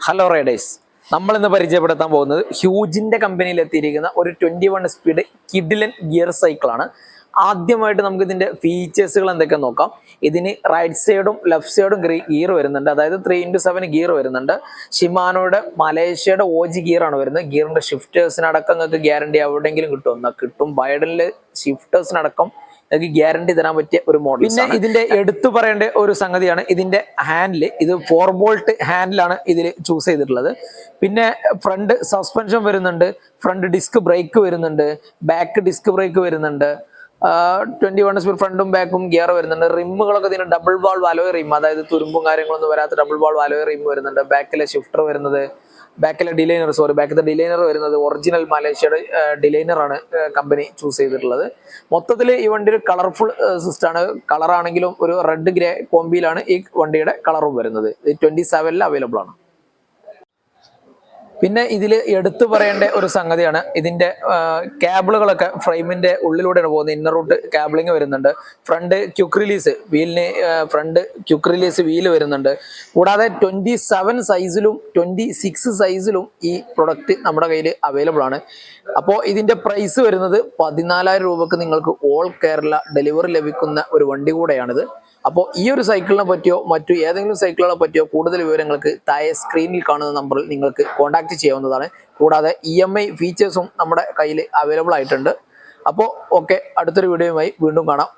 Hello Riders നമ്മൾ ഇന്ന് പരിചയപ്പെടുത്താൻ പോകുന്നത് ഹ്യൂജിന്റെ കമ്പനിയിൽ എത്തിയിരിക്കുന്ന ഒരു ട്വന്റി വൺ സ്പീഡ് കിഡിലൻ ഗിയർ സൈക്കിളാണ് ആദ്യമായിട്ട് നമുക്ക് ഇതിന്റെ ഫീച്ചേഴ്സുകൾ എന്തൊക്കെ നോക്കാം. ഇതിന് റൈറ്റ് സൈഡും ലെഫ്റ്റ് സൈഡും ഗിയർ വരുന്നുണ്ട്. അതായത് ത്രീ ഇന്റു സെവൻ ഗിയർ വരുന്നുണ്ട്. ഷിമാനോയുടെ മലേഷ്യയുടെ ഓജി ഗിയർ ആണ് വരുന്നത്. ഗിയറിന്റെ ഷിഫ്റ്റേഴ്സിനടക്കം നിങ്ങൾക്ക് ഗ്യാരണ്ടി എവിടെയെങ്കിലും കിട്ടും. എന്നാൽ കിട്ടും. ബൈഡനിൽ ഷിഫ്റ്റേഴ്സിനടക്കം നിങ്ങൾക്ക് ഗ്യാരണ്ടി തരാൻ പറ്റിയ ഒരു മോഡൽ പിന്നെ ഇതിന്റെ എടുത്തു പറയേണ്ട ഒരു സംഗതിയാണ്. ഇതിന്റെ ഹാൻഡിൽ ഇത് ഫോർ ബോൾട്ട് ഹാൻഡിലാണ് ഇതിൽ ചൂസ് ചെയ്തിട്ടുള്ളത്. പിന്നെ ഫ്രണ്ട് സസ്പെൻഷൻ വരുന്നുണ്ട് ഫ്രണ്ട് ഡിസ്ക് ബ്രേക്ക് വരുന്നുണ്ട് ബാക്ക് ഡിസ്ക് ബ്രേക്ക് വരുന്നുണ്ട് ട്വന്റി വൺ സ്പീഡ് ഫ്രണ്ടും ബാക്കും ഗിയർ വരുന്നുണ്ട്. റിമ്മുകളൊക്കെ ഇതിന് ഡബിൾ വാൾ വാലോയ റിം അതായത് തുരുമ്പും കാര്യങ്ങളൊന്നും വരാത്ത ഡബിൾ വാൾ വാലോയ റിം വരുന്നുണ്ട്. ബാക്കിലെ ഷിഫ്റ്റർ വരുന്നത്. ബാക്കിലെ ഡിലൈനർ സോറി ബാക്കിലെ ഡിലൈനർ വരുന്നത് ഒറിജിനൽ മലേഷ്യയുടെ ആണ് കമ്പനി ചൂസ് ചെയ്തിട്ടുള്ളത്. മൊത്തത്തിൽ ഈ വണ്ടി ഒരു കളർഫുൾ സിസ്റ്റാണ് കളറാണെങ്കിലും ഒരു റെഡ് ഗ്രേ കോമ്പിയിലാണ് ഈ വണ്ടിയുടെ കളറും വരുന്നത്. ഇത് ട്വന്റി സെവനിൽ അവൈലബിൾ ആണ്. പിന്നെ ഇതിൽ എടുത്തു പറയേണ്ട ഒരു സംഗതിയാണ്. ഇതിന്റെ കേബിളുകളൊക്കെ ഫ്രെയിമിന്റെ ഉള്ളിലൂടെയാണ് പോകുന്നത്. ഇന്നർ റൂട്ട് കേബിളിങ് വരുന്നുണ്ട്. ഫ്രണ്ട് ക്യുക്ക് റിലീസ് വീലിന് ഫ്രണ്ട് ക്യുക്ക് റിലീസ് വീൽ വരുന്നുണ്ട്. കൂടാതെ ട്വന്റി സെവൻ സൈസിലും ട്വന്റി സിക്സ് സൈസിലും ഈ പ്രൊഡക്റ്റ് നമ്മുടെ കയ്യിൽ അവൈലബിൾ ആണ്. അപ്പോൾ ഇതിന്റെ പ്രൈസ് വരുന്നത് പതിനാലായിരം രൂപക്ക് നിങ്ങൾക്ക് ഓൾ കേരള ഡെലിവറി ലഭിക്കുന്ന ഒരു വണ്ടി കൂടെയാണിത്. അപ്പോൾ ഈ ഒരു സൈക്കിളിനെ പറ്റിയോ മറ്റു ഏതെങ്കിലും സൈക്കിളുകളെ പറ്റിയോ കൂടുതൽ വിവരങ്ങൾക്ക് താഴെ സ്ക്രീനിൽ കാണുന്ന നമ്പറിൽ നിങ്ങൾക്ക് കോൺടാക്ട് ചെയ്യാവുന്നതാണ്. കൂടാതെ ഇ എം ഐ ഫീച്ചേഴ്സും നമ്മുടെ കയ്യിൽ അവൈലബിൾ ആയിട്ടുണ്ട്. അപ്പോൾ ഓക്കെ അടുത്തൊരു വീഡിയോയുമായി വീണ്ടും കാണാം.